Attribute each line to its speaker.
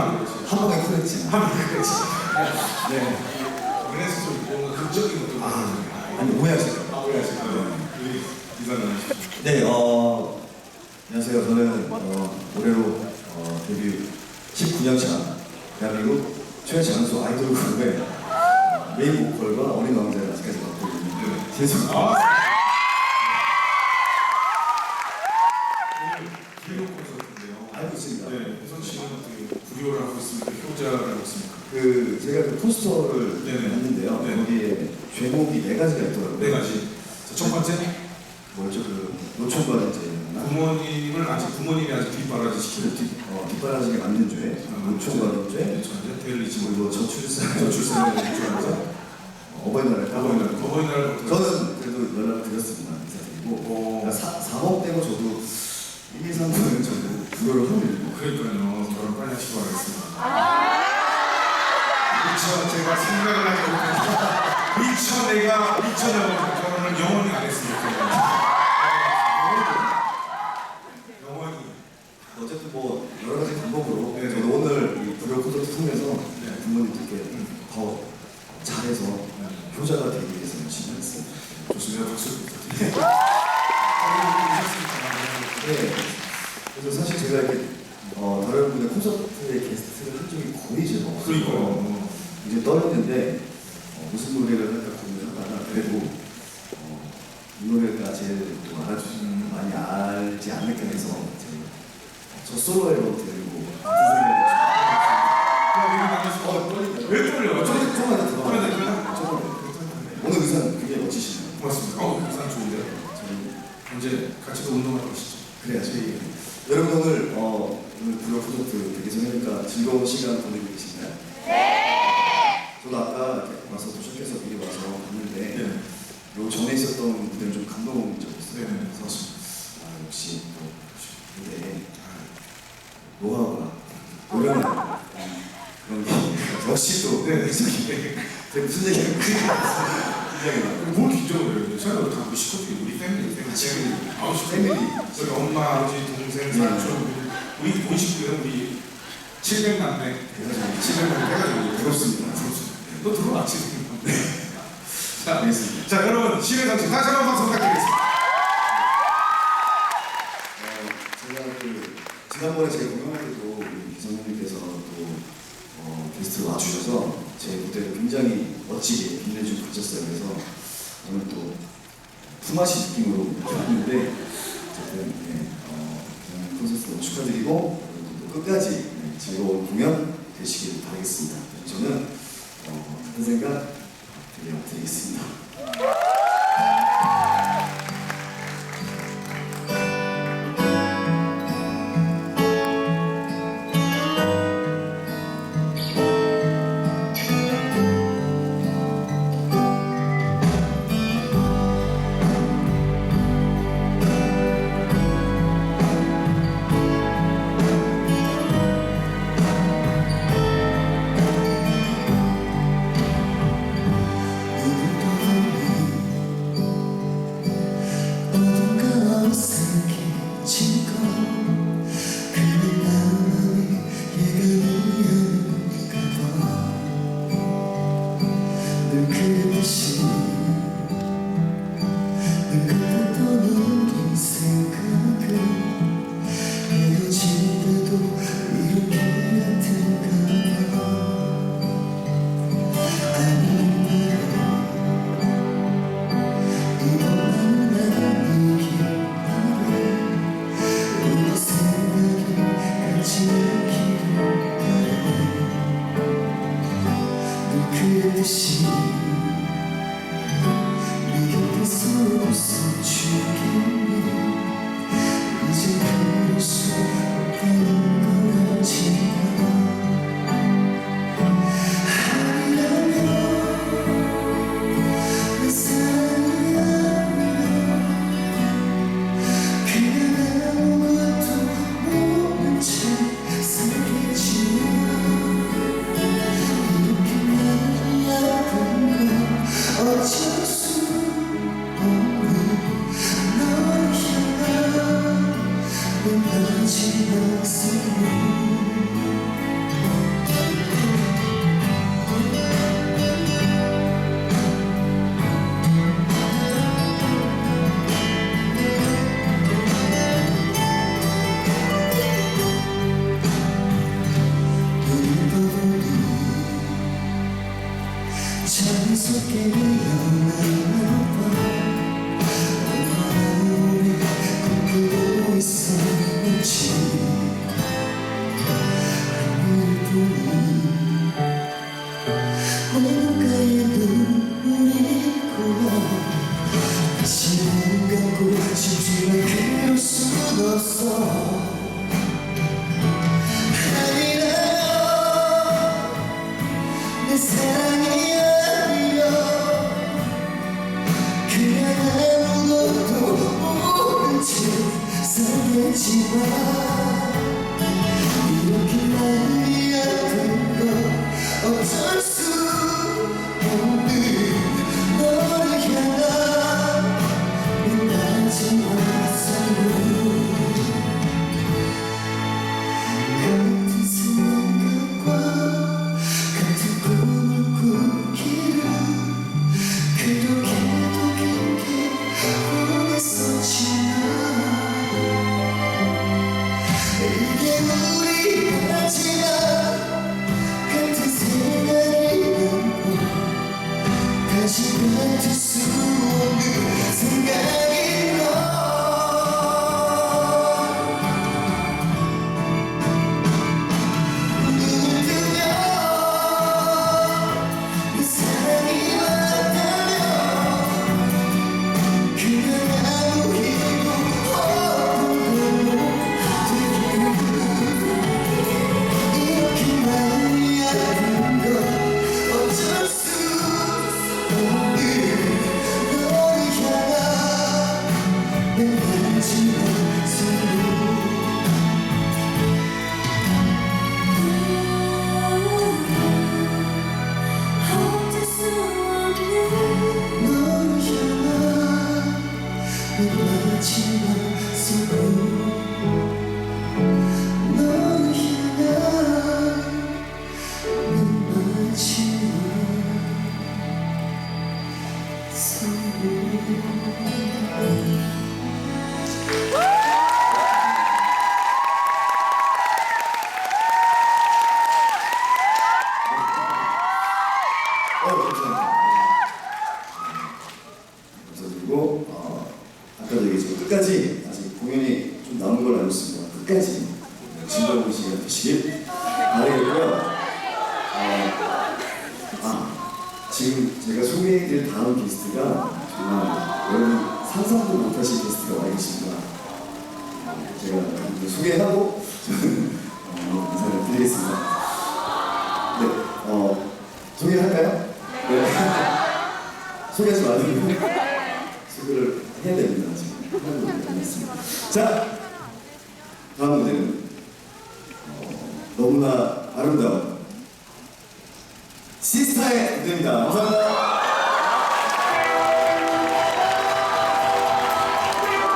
Speaker 1: 안 그렇지.
Speaker 2: 한 번에 커냈지.
Speaker 1: 하면 그렇지.
Speaker 2: 네.
Speaker 1: 그래서 좀 뭔가 극적인 것도
Speaker 2: 아, 아니 오해하실까?
Speaker 1: 아? 우리 이사는
Speaker 2: 네, 어, 안녕하세요. 저는 어, 올해로 어, 데뷔 19년 차 대한민국 최연차 연수 아이돌 그룹의 메인 보컬과 어린 왕자를 아직까지 맡고 있는 재수입니다.
Speaker 1: 아.
Speaker 2: 포스터를
Speaker 1: 네네.
Speaker 2: 봤는데요.
Speaker 1: 네.
Speaker 2: 거기에 제목이 네 가지가 있더라고요.
Speaker 1: 네 가지. 자, 첫 번째,
Speaker 2: 뭐죠? 그 노총과제였나?
Speaker 1: 부모님을 아직 부모님이 아직 뒷바라지 시키는 뒷.
Speaker 2: 어, 뒷바라지게 만든 죄, 노총과제,
Speaker 1: 네, 전제 대리지
Speaker 2: 그리고 저출산,
Speaker 1: 저출산에 대한
Speaker 2: 어버이날을 따로
Speaker 1: 어버이날, 어버이날
Speaker 2: 저는 그래도 연락을 드렸습니다. 인사드리고
Speaker 1: 오.
Speaker 2: 그러니까 사, 사업 때문에 저도 1, 2, 3분은 저도 구별을 하고 있는
Speaker 1: 그러니까요. 결혼 빨리 하시기 바라겠습니다. 미처 제가 생각을 하지 못해서 미처 내가 결혼을 영원히 안 했습니다. 영원히.
Speaker 2: 어쨌든 뭐 여러 가지 방법으로
Speaker 1: 네.
Speaker 2: 저도 오늘 이 콘서트 통해서
Speaker 1: 네.
Speaker 2: 부모님들께
Speaker 1: 음.
Speaker 2: 더 잘해서 효자가 되기 위해서 열심히 했습니다.
Speaker 1: 좋습니다. 박수 부탁드립니다.
Speaker 2: 네. 그래서 사실 제가 이렇게 어, 다른 분의 콘서트에 게스트를 한 적이 거의 제가 없어요.
Speaker 1: 그러니까요.
Speaker 2: 이제 떨었는데 어, 무슨 노래를 할까 고민을 하다가 그래도 어, 이 노래가 제일 또 알아주시는 많이 알지 않을까 해서 이제 저 솔로 앨범 들고.
Speaker 1: 왜?
Speaker 2: 조금 조금만 더 들어가.
Speaker 1: 그래, 그래.
Speaker 2: 조금. 오늘 의상 되게 멋지시네요.
Speaker 1: 고맙습니다. 어, 이상 좋은데요.
Speaker 2: 저희
Speaker 1: 언제 같이 또 운동하러 가시죠?
Speaker 2: 그래야죠. 여러분 오늘 어, 오늘 구로 콘서트 되기 전이니까 즐거운 시간 보내고 계신가요? 네. 저도 아까 이렇게 와서 도착해서 미리 와서 봤는데
Speaker 1: 네.
Speaker 2: 요 전에 있었던 무대를 좀 감동적이 있어요.
Speaker 1: 네, 네,
Speaker 2: 그래서 아 역시 또 무대에 노하우가 노련한 그런 게 역시 또
Speaker 1: 네, 네.
Speaker 2: 제가 무슨 얘기를 굉장히
Speaker 1: 뭘 긴장을 해요? 저는 다 우리 식구들이 우리 패밀리 패밀리
Speaker 2: 패밀리.
Speaker 1: 아우
Speaker 2: 패밀리.
Speaker 1: 우리 엄마 아버지 동생
Speaker 2: 네.
Speaker 1: 삼촌 우리 본 식구들은 우리 700남매 700남매 해가지고
Speaker 2: 부럽습니다.
Speaker 1: 부럽습니다 너 들어와 700남매 자,
Speaker 2: 알겠습니다.
Speaker 1: 자 여러분 시의 장치 다시 한번 박수 부탁드리겠습니다
Speaker 2: 어, 제가 그 지난번에 제가 공연할 때도 우리 기성님께서 또 어, 게스트로 와주셔서 제 무대를 굉장히 멋지게 빛내주고 가셨어요. 그래서 오늘 또 품앗이 느낌으로 왔는데 어쨌든 네, 어, 콘서트 너무 축하드리고 끝까지 네, 즐거운 공연 되시길 바라겠습니다. 저는 어, 한 생각 들려드리겠습니다.
Speaker 3: 재밌게 위험해. Lord.
Speaker 2: 알고 있습니다. 끝까지 즐거운 시간 되시길 바라겠고요. 어, 아, 지금 제가 소개해드릴 다음 게스트가 정말 여러분 상상도 못하실 게스트가 와 계십니다. 어, 제가 소개하고 저는 어, 인사를 드리겠습니다. 네, 어, 소개할까요? 네. 소개하지 소개를 해야 됩니다. 자, 다음 무대는 어, 너무나 아름다운 시스타의 무대입니다. 감사합니다.